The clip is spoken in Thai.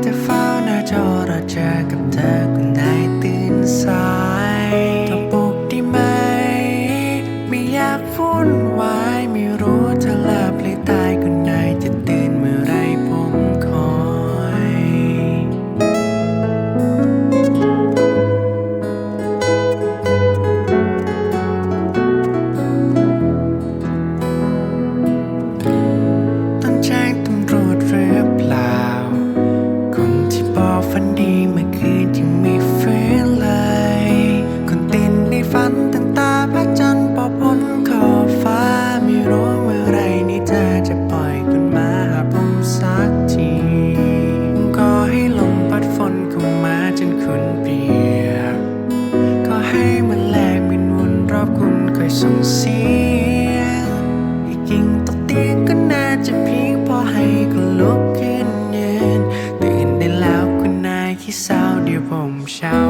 the phone 날 졸아 작은 다군 ่งเสียงอีกิ่งตกเตียงก็น่าจะเพียงพอให้คุณลุกขึ้นเย็นตื่นได้แล้วคุณนายขี้เศร้าเดี๋ยวผมเช้า